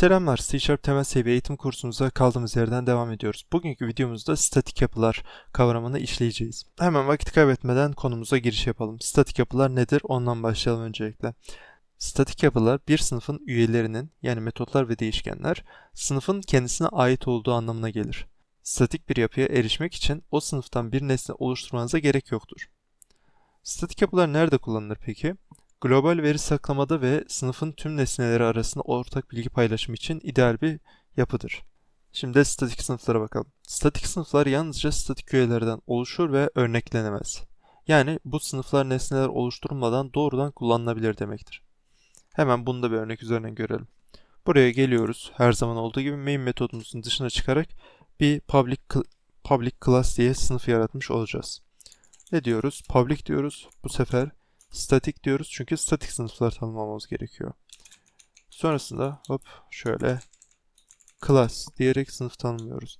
Selamlar, C Sharp temel seviye eğitim kursumuza kaldığımız yerden devam ediyoruz. Bugünkü videomuzda statik yapılar kavramını işleyeceğiz. Hemen vakit kaybetmeden konumuza giriş yapalım. Statik yapılar nedir? Ondan başlayalım öncelikle. Statik yapılar bir sınıfın üyelerinin yani metotlar ve değişkenler sınıfın kendisine ait olduğu anlamına gelir. Statik bir yapıya erişmek için o sınıftan bir nesne oluşturmanıza gerek yoktur. Statik yapılar nerede kullanılır peki? Global veri saklamada ve sınıfın tüm nesneleri arasında ortak bilgi paylaşımı için ideal bir yapıdır. Şimdi de statik sınıflara bakalım. Statik sınıflar yalnızca statik üyelerden oluşur ve örneklenemez. Yani bu sınıflar nesneler oluşturulmadan doğrudan kullanılabilir demektir. Hemen bunu da bir örnek üzerinden görelim. Buraya geliyoruz. Her zaman olduğu gibi main metodumuzun dışına çıkarak bir public, public class diye sınıf yaratmış olacağız. Ne diyoruz? Public diyoruz. Bu sefer statik diyoruz çünkü statik sınıflar tanımlamamız gerekiyor. Sonrasında hop şöyle class diyerek sınıf tanımlıyoruz.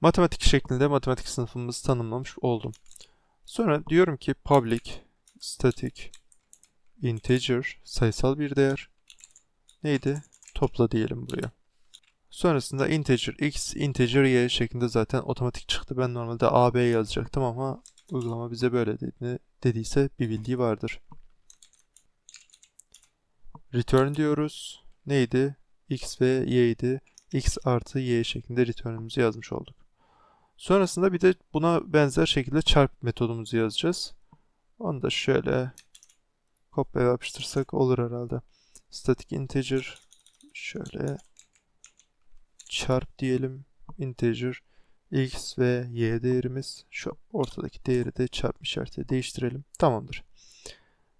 Matematik şeklinde matematik sınıfımızı tanımlamış oldum. Sonra diyorum ki public static integer sayısal bir değer neydi? Topla diyelim buraya. Sonrasında integer x, integer y şeklinde zaten otomatik çıktı. Ben normalde a, b yazacaktım ama uygulama bize böyle dedi, dediyse bir bildiği vardır. Return diyoruz. Neydi? x ve y idi. x artı y şeklinde return'ümüzü yazmış olduk. Sonrasında bir de buna benzer şekilde çarp metodumuzu yazacağız. Onu da şöyle kopya yapıştırsak olur herhalde. Static integer şöyle çarp diyelim. Integer x ve y değerimiz şu ortadaki değeri de çarpma işaretiyle değiştirelim. Tamamdır.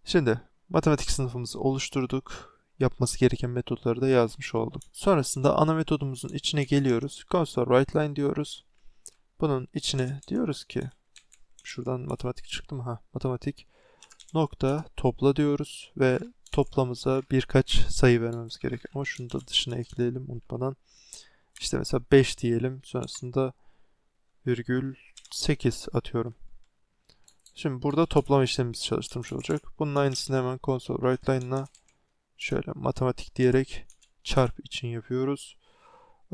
Şimdi matematik sınıfımızı oluşturduk. Yapması gereken metotları da yazmış olduk. Sonrasında ana metodumuzun içine geliyoruz. Console writeLine diyoruz. Bunun içine diyoruz ki şuradan matematik çıktı mı? Ha, matematik nokta topla diyoruz ve toplamıza birkaç sayı vermemiz gerekiyor. Ama şunu da dışına ekleyelim unutmadan. İşte mesela 5 diyelim. Sonrasında virgül 8 atıyorum. Şimdi burada toplama işlemimizi çalıştırmış olacak. Bunun aynısını hemen console writeLine'la şöyle matematik diyerek çarp için yapıyoruz.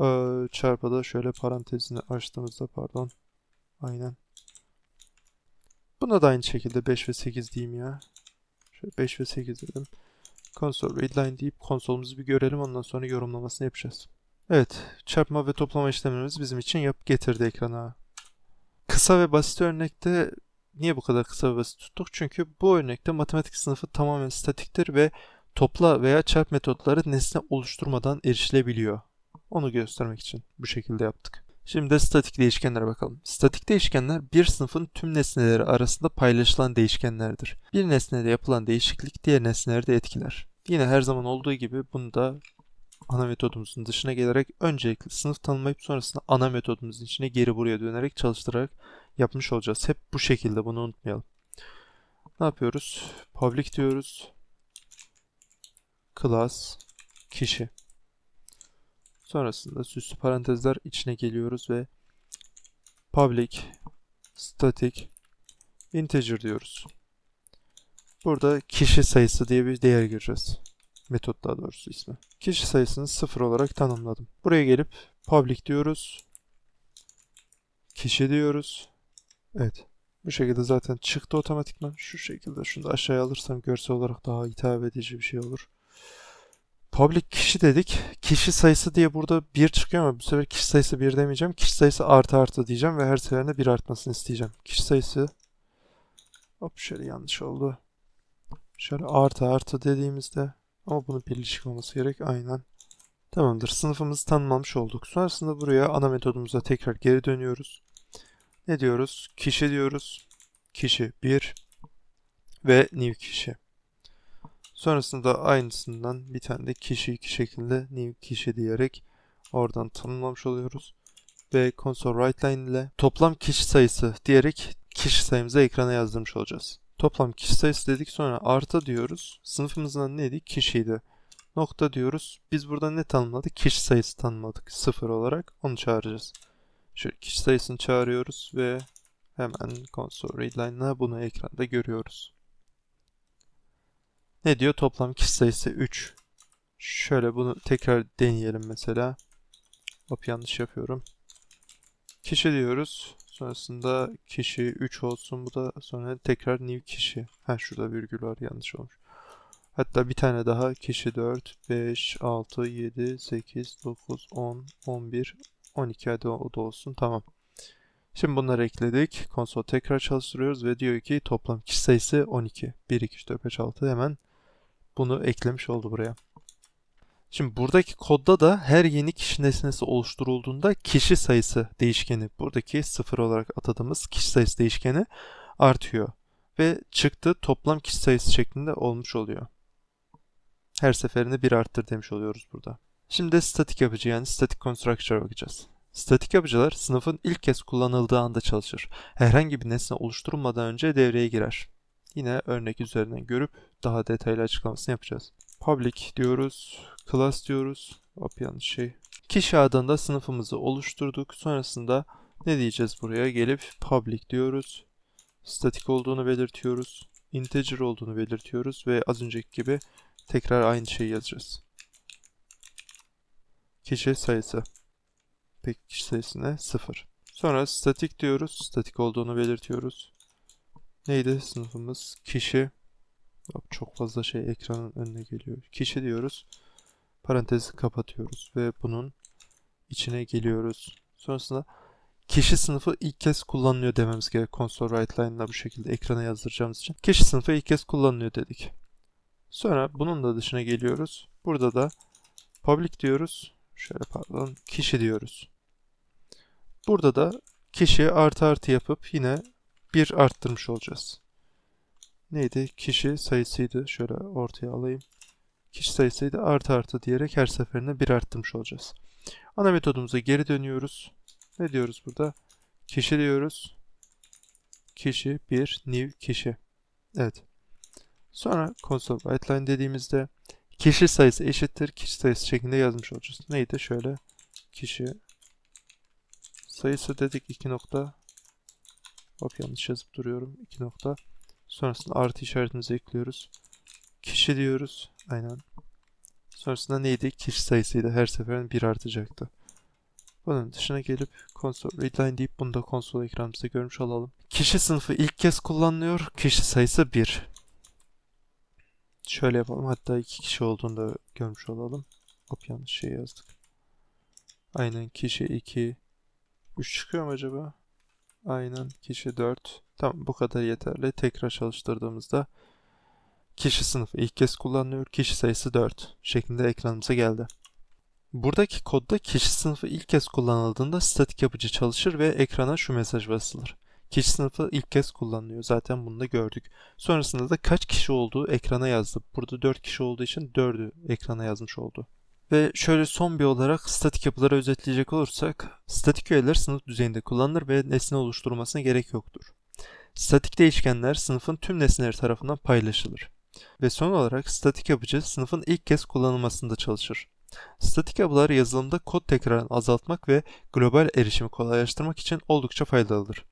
Ee, çarpa da şöyle parantezini açtığımızda pardon. Aynen. Buna da aynı şekilde 5 ve 8 diyeyim ya. Şöyle 5 ve 8 dedim. Console readline deyip konsolumuzu bir görelim. Ondan sonra yorumlamasını yapacağız. Evet, çarpma ve toplama işlemlerimiz bizim için yap getirdi ekrana. Kısa ve basit örnekte niye bu kadar kısa ve basit tuttuk? Çünkü bu örnekte matematik sınıfı tamamen statiktir ve topla veya çarp metotları nesne oluşturmadan erişilebiliyor. Onu göstermek için bu şekilde yaptık. Şimdi de statik değişkenlere bakalım. Statik değişkenler bir sınıfın tüm nesneleri arasında paylaşılan değişkenlerdir. Bir nesnede yapılan değişiklik diğer nesneleri de etkiler. Yine her zaman olduğu gibi bunu da ana metodumuzun dışına gelerek öncelikle sınıf tanımlayıp sonrasında ana metodumuzun içine geri buraya dönerek çalıştırarak yapmış olacağız. Hep bu şekilde bunu unutmayalım. Ne yapıyoruz? Public diyoruz. Class kişi. Sonrasında süslü parantezler içine geliyoruz ve public static integer diyoruz. Burada kişi sayısı diye bir değer gireceğiz. Metot daha doğrusu ismi. Kişi sayısını sıfır olarak tanımladım. Buraya gelip public diyoruz. Kişi diyoruz. Evet. Bu şekilde zaten çıktı otomatikman. Şu şekilde şunu da aşağıya alırsam görsel olarak daha hitap edici bir şey olur. Public kişi dedik. Kişi sayısı diye burada 1 çıkıyor ama bu sefer kişi sayısı 1 demeyeceğim. Kişi sayısı artı artı diyeceğim ve her seferinde 1 artmasını isteyeceğim. Kişi sayısı hop şöyle yanlış oldu. Şöyle artı artı dediğimizde ama bunun birleşik olması gerek. Aynen. Tamamdır. Sınıfımızı tanımlamış olduk. Sonrasında buraya ana metodumuza tekrar geri dönüyoruz. Ne diyoruz? Kişi diyoruz. Kişi 1 ve new kişi. Sonrasında aynısından bir tane de kişi iki şekilde new kişi diyerek oradan tanımlamış oluyoruz. Ve console writeLine ile toplam kişi sayısı diyerek kişi sayımızı ekrana yazdırmış olacağız. Toplam kişi sayısı dedik sonra artı diyoruz. Sınıfımızın adı neydi? Kişiydi. Nokta diyoruz. Biz burada ne tanımladık? Kişi sayısı tanımladık. Sıfır olarak. Onu çağıracağız. Şöyle kişi sayısını çağırıyoruz ve hemen console readline'la bunu ekranda görüyoruz. Ne diyor? Toplam kişi sayısı 3. Şöyle bunu tekrar deneyelim mesela. Hop yanlış yapıyorum. Kişi diyoruz. Sonrasında kişi 3 olsun. Bu da sonra tekrar new kişi. Ha şurada virgül var yanlış olmuş. Hatta bir tane daha kişi 4, 5, 6, 7, 8, 9, 10, 11, 12 hadi o da olsun. Tamam. Şimdi bunları ekledik. Konsol tekrar çalıştırıyoruz ve diyor ki toplam kişi sayısı 12. 1, 2, 3, 4, 5, 6 hemen bunu eklemiş oldu buraya. Şimdi buradaki kodda da her yeni kişi nesnesi oluşturulduğunda kişi sayısı değişkeni buradaki sıfır olarak atadığımız kişi sayısı değişkeni artıyor. Ve çıktı toplam kişi sayısı şeklinde olmuş oluyor. Her seferinde bir arttır demiş oluyoruz burada. Şimdi de statik yapıcı yani static constructor'a bakacağız. Statik yapıcılar sınıfın ilk kez kullanıldığı anda çalışır. Herhangi bir nesne oluşturulmadan önce devreye girer. Yine örnek üzerinden görüp daha detaylı açıklamasını yapacağız. Public diyoruz, class diyoruz. Hop yanlış şey. Kişi adında sınıfımızı oluşturduk. Sonrasında ne diyeceğiz buraya? Gelip public diyoruz. Statik olduğunu belirtiyoruz. Integer olduğunu belirtiyoruz ve az önceki gibi tekrar aynı şeyi yazacağız. Kişi sayısı. Peki kişi sayısı ne? 0. Sonra statik diyoruz. Statik olduğunu belirtiyoruz. Neydi sınıfımız? Kişi. Çok fazla şey ekranın önüne geliyor. Kişi diyoruz. Parantezi kapatıyoruz ve bunun içine geliyoruz. Sonrasında kişi sınıfı ilk kez kullanılıyor dememiz gerek. Console write bu şekilde ekrana yazdıracağımız için. Kişi sınıfı ilk kez kullanılıyor dedik. Sonra bunun da dışına geliyoruz. Burada da public diyoruz. Şöyle pardon. Kişi diyoruz. Burada da kişiye artı artı yapıp yine bir arttırmış olacağız. Neydi? Kişi sayısıydı. Şöyle ortaya alayım. Kişi sayısıydı artı artı diyerek her seferinde bir arttırmış olacağız. Ana metodumuza geri dönüyoruz. Ne diyoruz burada? Kişi diyoruz. Kişi bir new kişi. Evet. Sonra console writeline dediğimizde kişi sayısı eşittir kişi sayısı şeklinde yazmış olacağız. Neydi? Şöyle kişi sayısı dedik 2 nokta. Hop yanlış yazıp duruyorum. 2 nokta. Sonrasında artı işaretimizi ekliyoruz. Kişi diyoruz. Aynen. Sonrasında neydi? Kişi sayısıydı. Her seferinde 1 artacaktı. Bunun dışına gelip console readline deyip bunu da konsol ekranımızda görmüş olalım. Kişi sınıfı ilk kez kullanılıyor. Kişi sayısı 1. Şöyle yapalım. Hatta 2 kişi olduğunu da görmüş olalım. Hop yanlış şey yazdık. Aynen kişi 2. 3 çıkıyor mu acaba? Aynen kişi 4. Tamam bu kadar yeterli. Tekrar çalıştırdığımızda kişi sınıfı ilk kez kullanılıyor. Kişi sayısı 4 şeklinde ekranımıza geldi. Buradaki kodda kişi sınıfı ilk kez kullanıldığında statik yapıcı çalışır ve ekrana şu mesaj basılır. Kişi sınıfı ilk kez kullanılıyor. Zaten bunu da gördük. Sonrasında da kaç kişi olduğu ekrana yazdı. Burada 4 kişi olduğu için 4'ü ekrana yazmış oldu. Ve şöyle son bir olarak statik yapıları özetleyecek olursak, statik öğeler sınıf düzeyinde kullanılır ve nesne oluşturulmasına gerek yoktur. Statik değişkenler sınıfın tüm nesneleri tarafından paylaşılır. Ve son olarak statik yapıcı sınıfın ilk kez kullanılmasında çalışır. Statik yapılar yazılımda kod tekrarını azaltmak ve global erişimi kolaylaştırmak için oldukça faydalıdır.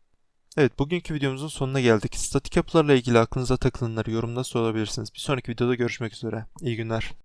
Evet bugünkü videomuzun sonuna geldik. Statik yapılarla ilgili aklınıza takılanları yorumda sorabilirsiniz. Bir sonraki videoda görüşmek üzere. İyi günler.